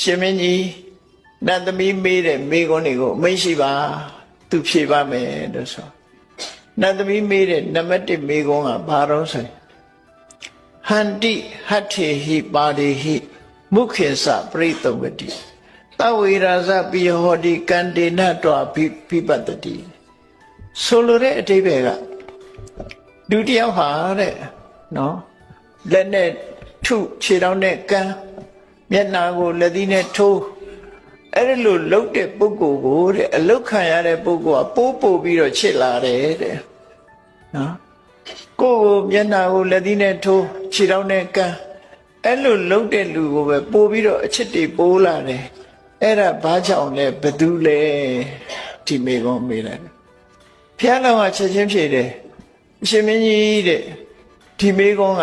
ရှင်မင်းကြီးနတ်သမီးမေးတဲ့မေးခွန်းတွေကိုအမိန့်ရှိပါသူဖြေပါမယ်လို့ဆိုနတ်သမီးမေးတဲ့နံပါတ်1မေးခွန်းကဘာတော့ဆိုရင်ဟန္တိဟတ္ထေဟိပါတိဟိမုခေသပရိသုံဝတိတဝေရာဇပိယဟောတိကန္တေနတောဘိပိပတ္တိဆိုလိုတဲ့အတိပ္ပယ်ကဒုတိယဟာတဲ့နော်လက်နဲ့ထုခြေထောက်နဲ့ကမ်း မျက်နာကိုလက်သီးနဲ့ထိုးအဲ့ဒီလိုလှုပ်တဲ့ပုဂ္ဂိုလ်ကိုတဲ့အလုတ်ခံရတဲ့ပုဂ္ဂိုလ်ကပိုးပို့ပြီးတော့ချစ်လာတယ်တဲ့နော်ကိုယ်ကိုမျက်နာကိုလက်သီးနဲ့ထိုးခြေထောက်နဲ့ကမ်းအဲ့လိုလှုပ်တဲ့လူကိုပဲပို့ပြီးတော့အချစ်တွေပိုးလာတယ်အဲ့ဒါဘာကြောင့်လဲဘသူလဲဒီမိကုံးမေးလိုက်ဖျားလောင်ကချက်ချင်းဖြေတယ်အရှင်မင်းကြီးတဲ့ဒီမိကုံးက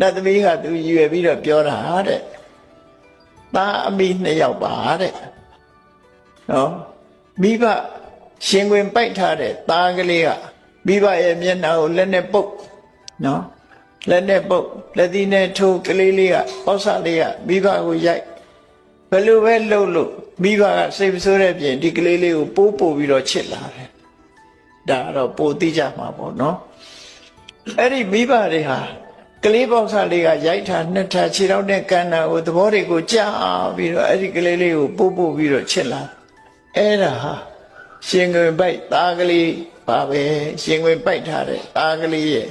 နတ်သမီးကသူရွယ်ပြီးတော့ပြောတာတဲ့ သားအမိနှစ်ယောက်ပါတဲ့နော်မိဘရှင်ခွင်ပိုက်ထားတဲ့သားကလေးကမိဘရဲ့မျက်နှာကိုလက်နဲ့ပုတ်နော်လက်နဲ့ပုတ်လက်သီးနဲ့ထိုးကလေးလေးကပောက်ဆလေးကမိဘကိုရိုက်ဘယ်လိုပဲလှုပ်လို့မိဘကစိတ်မဆိုးတဲ့ပြင်ဒီကလေးလေးကိုပိုးပို့ပြီးတော့ချစ်လာတယ်ဒါကတော့ပိုသိကြမှာပေါ့နော်အဲ့ဒီမိဘတွေဟာ ကလေးပေါက်ဆလေးကရိုက်ထားနှစ်ထားခြေထောက်နဲ့ကန်တာကိုသဘောတွေကိုကြားပြီးတော့အဲ့ဒီကလေးလေးကိုပို့ပို့ပြီးတော့ချစ်လာအဲ့ဒါဟာရှင်ခွင်ပိုက်သားကလေးပါပဲရှင်ခွင်ပိုက်ထားတဲ့သားကလေးရဲ့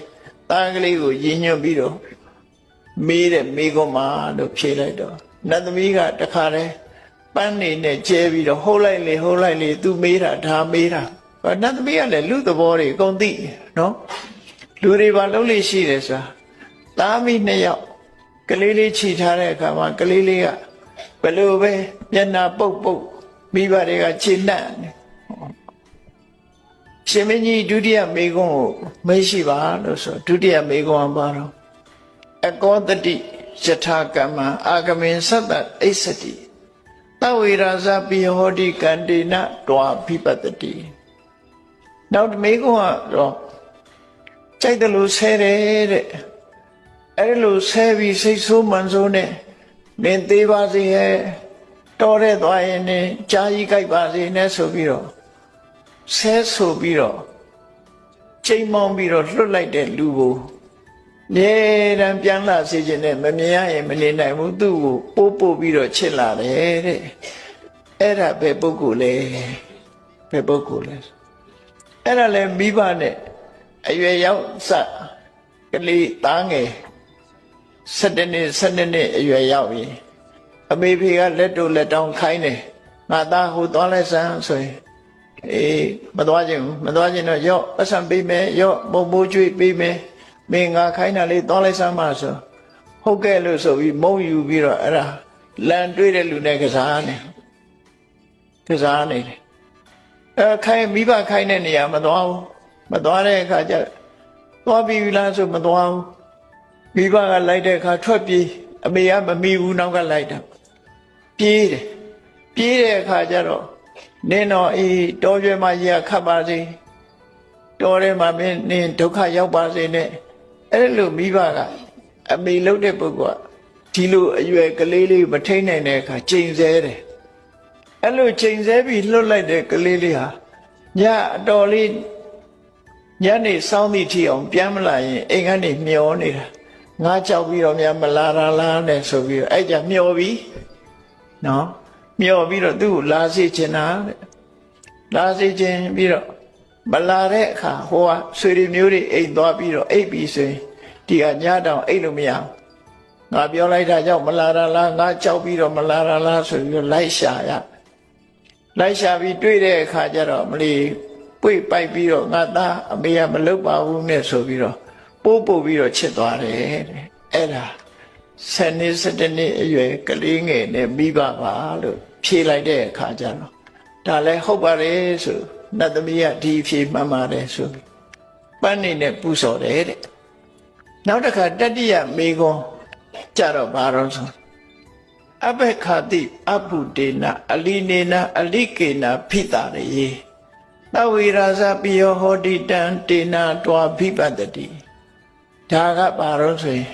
သားကလေးကိုရည်ညွှန်းပြီးတော့မေးတဲ့မေးခွန်းမှာလို့ဖြေလိုက်တော့နတ်သမီးကတခါတည်းပန်းနေနဲ့ကျဲပြီးတော့ဟုတ်လိုက်လေဟုတ်လိုက်လေသူမေးတာဒါမေးတာနတ်သမီးကလည်းလူသဘောတွေအကုန်သိနော်လူတွေပါလုံးလေးရှိတယ်ဆိုတာ သားမိနှစ်ယောက်ကလေးလေးခြိထားတဲ့အခါမှာကလေးလေးကဘယ်လိုပဲမျက်နှာပုတ်ပုတ်မိဘတွေကခြေနှံ့တယ်ရှင်မင်းကြီးဒုတိယမေကုန်းကိုမေးရှိပါလို့ဆိုဒုတိယမေကုန်းကပါတော့အကောတတိယထာကမ္မအာဂမင်သတ္တအိစတိတဝေရာဇပိဟောတိကန္တေနတွာဖိပတ္တိနောက်မေကုန်းကတော့ကြိုက်တယ်လို့ဆဲတယ်တဲ့ အဲ့လိုဆဲပြီးစိတ်ဆိုးမှန်ဆိုးနဲ့နင်သေးပါစေဟဲ့တော်တဲ့သွားရင်နင်ကြာကြီးကြိုက်ပါစေနဲ့ဆိုပြီးတော့ဆဲဆိုပြီးတော့ချိန်မောင်းပြီးတော့လွတ်လိုက်တဲ့လူကိုနေတံပြန်လာစေခြင်းနဲ့မမြင်ရရင်မနေနိုင်ဘူးသူ့ကိုပို့ပို့ပြီးတော့ချစ်လာတယ်တဲ့အဲ့ဒါပဲပုဂ္ဂိုလ်လဲပဲပုဂ္ဂိုလ်လဲအဲ့ဒါလဲမိဘနဲ့အရွယ်ရောက်စကလေးသားငယ် 7နှစ်7နှစ်အရွယ်ရောက်ပြီအမေဖေကလက်တို့လက်တောင်းခိုင်းတယ်ငါသားဟိုသွားလိုက်စမ်းဆိုရင်အေးမသွားခြင်းဘူးမသွားခြင်းတော့ရော့အဆံပေးမယ်ရော့ပုံပိုးကျွေးပေးမယ်မင်းငါခိုင်းတာလေးသွားလိုက်စမ်းပါဆိုဟုတ်ကဲ့လို့ဆိုပြီးမုံယူပြီးတော့အဲ့ဒါလန်တွေးတဲ့လူနဲ့ကစားနေကစားနေတယ်အဲခိုင်းမိဘခိုင်းတဲ့နေရာမသွားဘူးမသွားတဲ့အခါကျသွားပြီလားဆိုမသွားဘူး မိဘကလိုက်တဲ့အခါထွက်ပြေးအမေကမမီဘူးနောက်ကလိုက်တာပြေးတယ်ပြေးတဲ့အခါကျတော့နင်းတော့အေးတော်ကျွဲမကြီးကခတ်ပါစေတော်ထဲမှာမင်းနင်းဒုက္ခရောက်ပါစေနဲ့အဲ့လိုမိဘကအမေလှုပ်တဲ့ပုဂ္ဂိုလ်ကဒီလိုအရွယ်ကလေးလေးမထိန်နိုင်တဲ့အခါချိန်ဆဲတယ်အဲ့လိုချိန်ဆဲပြီးလှုပ်လိုက်တဲ့ကလေးလေးဟာညအတော်လေးညနေစောင်းသည့်ထီအောင်ပြန်မလာရင်အိမ်ကနေမျောနေတာ ငါကြောက်ပြီးတော့များမလာတာလားနဲ့ဆိုပြီးတော့အဲ့ကြမျောပြီးနော်မျောပြီးတော့သူ့ကိုလာစေချင်တာတဲ့လာစေချင်ပြီးတော့မလာတဲ့အခါဟိုကဆွေတွေမျိုးတွေအိမ်သွားပြီးတော့အိပ်ပြီးဆိုရင်ဒီကညတောင်အိပ်လို့မရဘူးငါပြောလိုက်တာကြောင့်မလာတာလားငါကြောက်ပြီးတော့မလာတာလားဆိုပြီးတော့လိုက်ရှာရလိုက်ရှာပြီးတွေ့တဲ့အခါကျတော့မလီပွေပိုက်ပြီးတော့ငါသားအမေကမလုပ်ပါဘူးနဲ့ဆိုပြီးတော့ ပို့ပို့ပြီးတော့ချစ်သွားတယ်တဲ့အဲ့ဒါဆယ်နှစ်စတနှစ်အရွယ်ကလေးငယ်နဲ့မိဘပါလို့ဖြေလိုက်တဲ့အခါကျတော့ဒါလည်းဟုတ်ပါတယ်ဆိုနတ်သမီးကဒီဖြေမှန်ပါတယ်ဆိုပန်းနေနဲ့ပူစော်တယ်တဲ့နောက်တစ်ခါတတိယမေကွန်ကြတော့ဘာတော့ဆိုအဘခာတိအဘုဒေနအလီနေနအလိကေနဖိတာရေသဝေရာဇပိယောဟောတိတံတေနာတွာဖိပတ္တိ ဒါကဘာတော့ဆိုရင်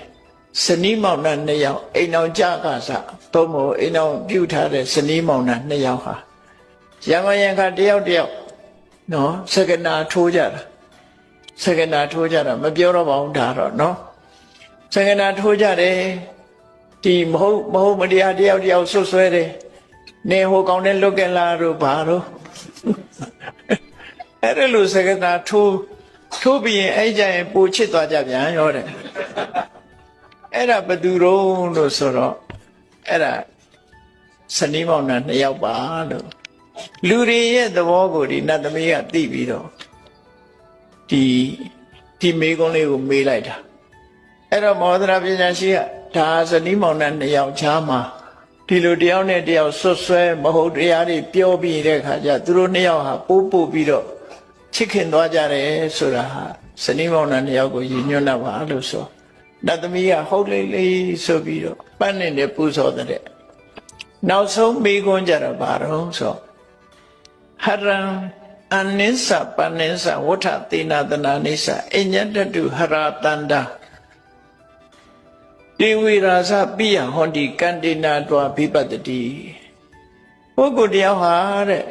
စနီးမောင်နှံနှစ်ယောက်အိမ်အောင်ကြကစားသုံးဖို့အိမ်အောင်ပြုထားတဲ့ဇနီးမောင်နှံနှစ်ယောက်ဟာရမယံခတယောက်တယောက်နော်စကနာထိုးကြတာစကနာထိုးကြတာမပြောတော့ပါဘူးဒါတော့နော်စကနာထိုးကြတယ်ဒီမဟုတ်မဟုတ်မတရားတယောက်တယောက်ဆွဆွဲတယ်နေဟိုကောင်းတဲ့လွတ်ကင်လာတို့ဘာတို့အဲ့ဒါလို့စကနာထိုး ထိုးပြီးရင်အဲ့ကြရင်ပူချစ်သွားကြပြန်ရောတဲ့အဲ့ဒါဘယ်သူတုံးလို့ဆိုတော့အဲ့ဒါစနီးမောင်နှံနှစ်ယောက်ပါလို့လူတွေရဲ့သဘောကိုဒီနတ်သမီးကသိပြီးတော့ဒီဒီမေကုန်းလေးကိုမေးလိုက်တာအဲ့တော့မောဒရာပညာရှိကဒါစနီးမောင်နှံနှစ်ယောက်ချားမှာဒီလိုတယောက်နဲ့တယောက်ဆွတ်ဆွဲမဟုတ်တရားတွေပြောပြီးတဲ့ခါကျသူတို့နှစ်ယောက်ဟာပိုးပို့ပြီးတော့ ချစ်ခင်သွားကြတယ်ဆိုတာဟာစနီးမောင်နှံနှစ်ယောက်ကိုရည်ညွှန်းတာပါလို့ဆိုနတ်သမီးကဟုတ်လေလေဆိုပြီးတော့ပန်းနေနဲ့ပူဇော်တဲ့နောက်ဆုံးမေကွန်းကြတော့ဘာတော့ဆိုဟရံအနိစ္စပနိစ္စဝဋ္ဌသေနာတနာနိစ္စအညတတုဟရတန္တာဒေဝိရာဇပိယဟောတိကန္တိနာတွာဘိပတ္တိပုဂ္ဂိုလ်တယောက်ဟာတဲ့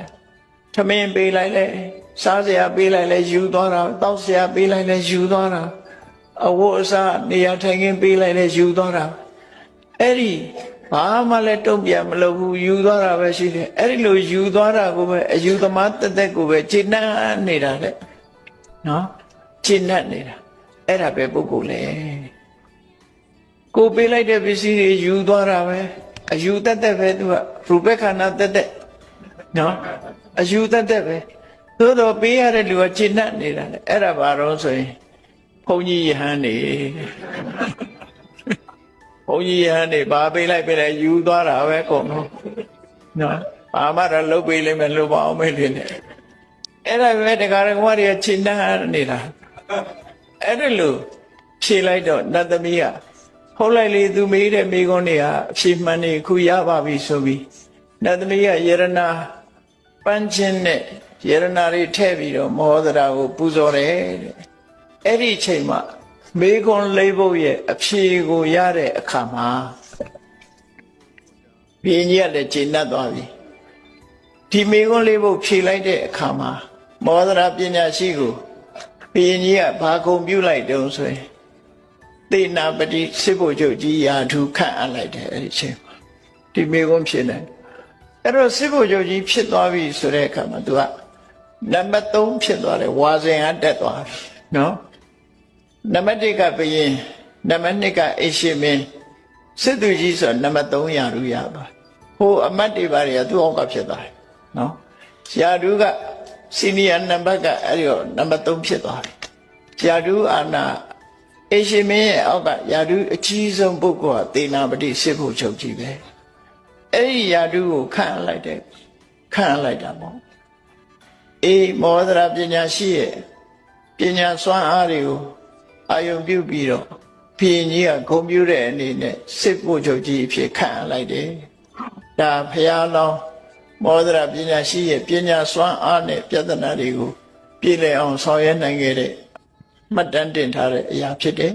ထမင်းပေးလိုက်လဲစားစရာပေးလိုက်လဲယူသွားတာတောက်စရာပေးလိုက်လဲယူသွားတာအဝတ်အစားနေရာထိုင်ခင်းပေးလိုက်လဲယူသွားတာအဲ့ဒီဘာမှလည်းတုံ့ပြန်မလုပ်ဘူးယူသွားတာပဲရှိတယ်အဲ့ဒီလိုယူသွားတာကိုပဲအယူသမားတက်တက်ကိုပဲခြေနှံ့နေတာတဲ့နော်ခြေနှံ့နေတာအဲ့ဒါပဲပုဂ္ဂိုလ်လေကိုပေးလိုက်တဲ့ပစ္စည်းတွေယူသွားတာပဲအယူတက်တက်ပဲသူကရူပခန္ဓာတက်တက် နော်အယူတက်တက်ပဲသို့တော့ပေးရတဲ့လူကခြေနှံ့နေတာလေအဲ့ဒါဘာတော့ဆိုရင်ဘုန်းကြီးယဟန်နေဘုန်းကြီးယဟန်နေဘာပေးလိုက်ပေးလိုက်ယူသွားတာပဲကုန်တော့နော်ဘာမှတော့လုတ်ပေးလိမ့်မယ်လို့မအောင်မေးနေတယ်အဲ့ဒါပဲတရားတော်ကတွေကခြေနှံ့နေတာအဲ့ဒါလို့ဖြေလိုက်တော့နတ်သမီးကဟုတ်လိုက်လေသူမေးတဲ့မိကုန်းတွေကအဖြေမှန်နေခုရပါပြီဆိုပြီးနတ်သမီးကယရနာ ပန်းချင်းနဲ့ယရနာတွေထည့်ပြီးတော့မောဒရာကိုပူဇော်တယ်တဲ့အဲ့ဒီအချိန်မှာမေကွန်လေးဖို့ရဲ့အဖြေကိုရတဲ့အခါမှာဘင်းကြီးကလည်းကျင့်တတ်သွားပြီဒီမေကွန်လေးဖို့ဖြေလိုက်တဲ့အခါမှာမောဒရာပညာရှိကိုဘင်းကြီးကဘာကုံပြုလိုက်တုံးဆိုရင်သေနာပတိစစ်ဖို့ချုပ်ကြီးရာထူခန့်အပ်လိုက်တယ်အဲ့ဒီအချိန်မှာဒီမေကွန်ဖြေတယ် အဲ့တော့စစ်ဖို့ချုပ်ကြီးဖြစ်သွားပြီဆိုတဲ့အခါမှာ तू ကနံပါတ်3ဖြစ်သွားတယ်ဝါစဉ်ကတက်သွားပြီနော်နံပါတ်1ကဘယင်နံပါတ်2ကအိရှိမင်းစစ်သူကြီးဆိုနံပါတ်3ရာထူရပါဟိုအမတ်တွေပါတွေကသူ့အောက်ကဖြစ်သွားတယ်နော်ရာထူကစီနီယာနံပါတ်ကအဲ့ဒီတော့နံပါတ်3ဖြစ်သွားတယ်ရာထူအာနာအိရှိမင်းရဲ့အောက်ကရာထူအကြီးဆုံးပုဂ္ဂိုလ်ကသေနာပတိစစ်ဖို့ချုပ်ကြီးပဲ အဲ့ဒီရာထူကိုခန့်လိုက်တယ်ခန့်လိုက်တာပေါ့အေးမောဒရာပညာရှိရဲ့ပညာစွမ်းအားတွေကိုအာယုံပြုပြီးတော့ဘုရင်ကြီးကဂုံပြုတဲ့အနေနဲ့စစ်ဖို့ချုပ်ကြီးအဖြစ်ခန့်လိုက်တယ်ဒါဖះလောင်းမောဒရာပညာရှိရဲ့ပညာစွမ်းအားနဲ့ပြဿနာတွေကို ပြည်လည်အောင်ဆောင်ရွက်နိုင်ခဲ့တဲ့မှတ်တမ်းတင်ထားတဲ့အရာဖြစ်တယ်